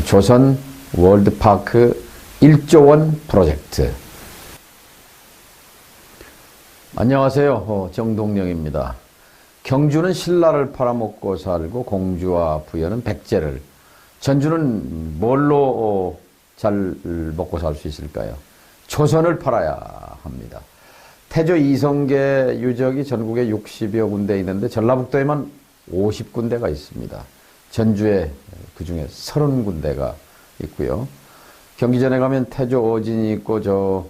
조선 월드파크 1조 원 프로젝트. 안녕하세요. 어, 정동영입니다. 경주는 신라를 팔아먹고 살고 공주와 부여는 백제를. 전주는 뭘로 어, 잘 먹고 살 수 있을까요? 조선을 팔아야 합니다. 태조 이성계 유적이 전국에 60여 군데 있는데 전라북도에만 50군데가 있습니다. 전주에 그 중에 30군데가 있고요. 경기전에 가면 태조 어진이 있고 저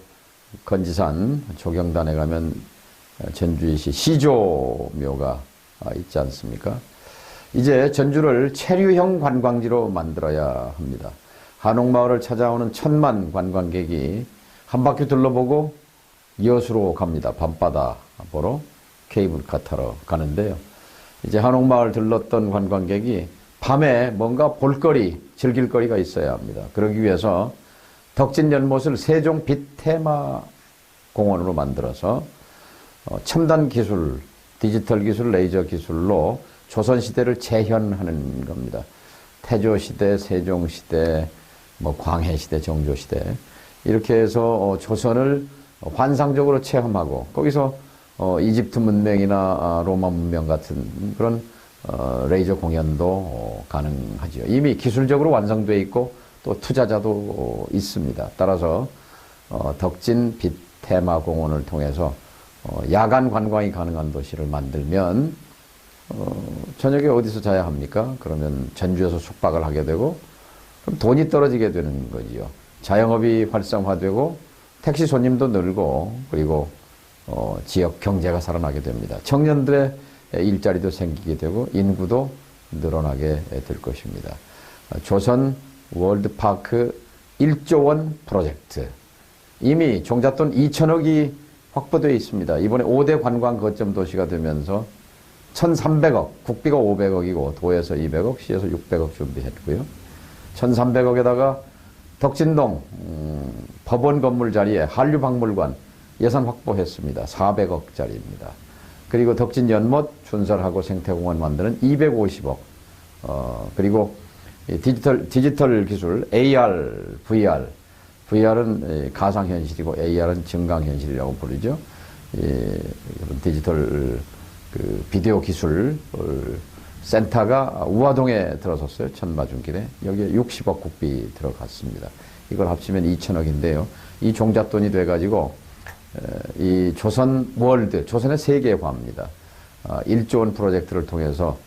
건지산 조경단에 가면 전주시 시조묘가 있지 않습니까? 이제 전주를 체류형 관광지로 만들어야 합니다. 한옥마을을 찾아오는 천만 관광객이 한 바퀴 둘러보고 여수로 갑니다. 밤바다 보러 케이블카 타러 가는데요. 이제 한옥마을 들렀던 관광객이 밤에 뭔가 볼거리, 즐길거리가 있어야 합니다. 그러기 위해서 덕진 연못을 세종 빛 테마 공원으로 만들어서 어, 첨단 기술, 디지털 기술, 레이저 기술로 조선시대를 재현하는 겁니다. 태조시대, 세종시대, 뭐 광해시대, 정조시대 이렇게 해서 어, 조선을 환상적으로 체험하고 거기서 어, 이집트 문명이나 아, 로마 문명 같은 그런 레이저 공연도 가능하죠. 이미 기술적으로 완성되어 있고 또 투자자도 있습니다. 따라서 덕진 빛 테마 공원을 통해서 야간 관광이 가능한 도시를 만들면 저녁에 어디서 자야 합니까? 그러면 전주에서 숙박을 하게 되고 그럼 돈이 떨어지게 되는 거지요. 자영업이 활성화되고 택시 손님도 늘고 그리고 어, 지역 경제가 살아나게 됩니다. 청년들의 일자리도 생기게 되고 인구도 늘어나게 될 것입니다. 조선 월드파크 1조 원 프로젝트 이미 종잣돈 2천억이 확보되어 있습니다. 이번에 5대 관광 거점 도시가 되면서 1,300억, 국비가 500억이고 도에서 200억, 시에서 600억 준비했고요. 1,300억에다가 덕진동 음, 법원 건물 자리에 한류박물관 예산 확보했습니다. 400억짜리입니다. 그리고 덕진 연못 준설하고 생태공원 만드는 250억. 어, 그리고 디지털 디지털 기술 AR, VR. VR은 가상현실이고 AR은 증강현실이라고 부르죠. 예, 디지털 그 비디오 기술 센터가 우화동에 들어섰어요. 천마중길에. 여기에 60억 국비 들어갔습니다. 이걸 합치면 2천억인데요. 이 종잣돈이 돼가지고 이 조선 월드, 조선의 세계화입니다. 1조 아, 원 프로젝트를 통해서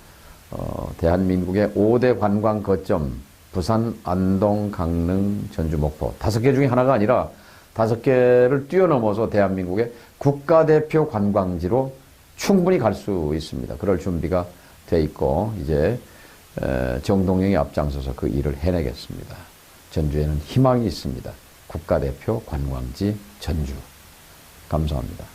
어, 대한민국의 5대 관광 거점 부산, 안동, 강릉, 전주, 목포 다섯 개 중에 하나가 아니라 다섯 개를 뛰어넘어서 대한민국의 국가대표 관광지로 충분히 갈 수 있습니다. 그럴 준비가 돼 있고 이제 정동영이 앞장서서 그 일을 해내겠습니다. 전주에는 희망이 있습니다. 국가대표 관광지 전주. 감사합니다.